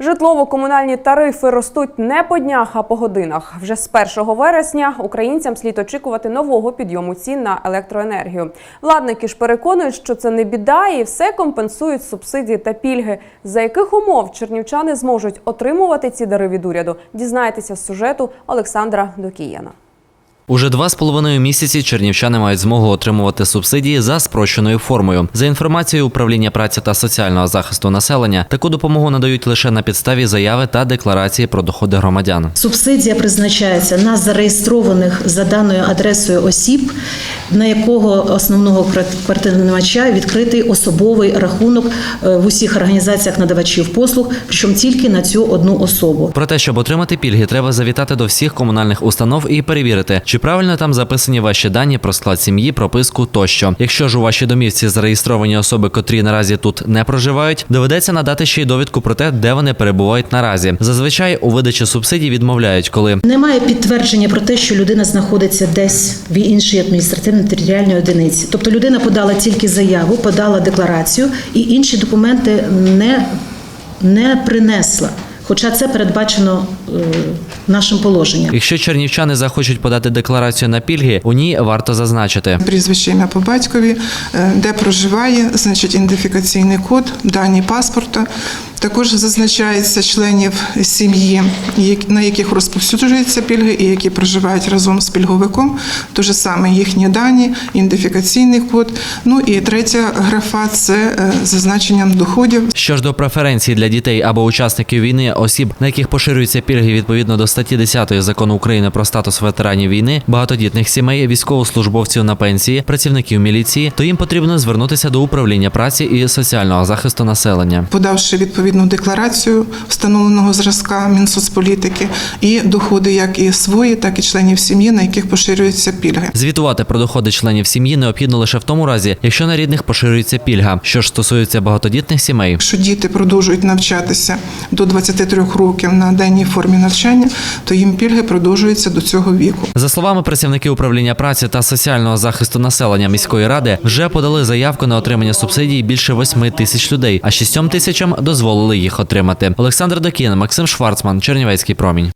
Житлово-комунальні тарифи ростуть не по днях, а по годинах. Вже з 1 вересня українцям слід очікувати нового підйому цін на електроенергію. Владники ж переконують, що це не біда, і все компенсують субсидії та пільги. За яких умов чернівчани зможуть отримувати ці дари від уряду? Дізнайтеся з сюжету Олександра Докіяна. Уже два з половиною місяці чернівчани мають змогу отримувати субсидії за спрощеною формою. За інформацією управління праці та соціального захисту населення, таку допомогу надають лише на підставі заяви та декларації про доходи громадян. Субсидія призначається на зареєстрованих за даною адресою осіб, на якого основного квартирнавача відкритий особовий рахунок е, в усіх організаціях надавачів послуг, причому тільки на цю одну особу. Про те, щоб отримати пільги, треба завітати до всіх комунальних установ і перевірити, чи правильно там записані ваші дані про склад сім'ї, прописку тощо. Якщо ж у вашій домівці зареєстровані особи, котрі наразі тут не проживають, доведеться надати ще й довідку про те, де вони перебувають наразі. Зазвичай у видачі субсидій відмовляють, коли Немає підтвердження про те, що людина знаходиться десь в іншій адміністративно-територіальній одиниці. Тобто людина подала тільки заяву, подала декларацію і інші документи не, не принесла. Хоча це передбачено е, нашим положенням. Якщо чернівчани захочуть подати декларацію на пільги, у ній варто зазначити. прізвище ім'я по батькові, е, де проживає, значить ідентифікаційний код, дані паспорта. Також зазначається членів сім'ї, на яких розповсюджуються пільги і які проживають разом з пільговиком. То же саме їхні дані, ідентифікаційний код. Ну і третя графа це е, зазначенням доходів. Що ж до преференцій для дітей або учасників війни, осіб, на яких поширюються пільги відповідно до статті 10 закону України про статус ветеранів війни, багатодітних сімей, військовослужбовців на пенсії, працівників міліції, то їм потрібно звернутися до управління праці і соціального захисту населення. подавши відповідну декларацію встановленого зразка Мінсоцполітики і доходи як і свої, так і членів сім'ї, на яких поширюються пільги. Звітувати про доходи членів сім'ї необхідно лише в тому разі, якщо на рідних поширюється пільга. Що ж стосується багатодітних сімей, Якщо діти продовжують навчатися до 23 років на денній формі навчання, то їм пільги продовжуються до цього віку. За словами працівників управління праці та соціального захисту населення міської ради, вже подали заявку на отримання субсидій більше 8 тисяч людей, а 6 тисячам дозволили їх отримати. Олександр Докін, Максим Шварцман, Чернівецький промінь.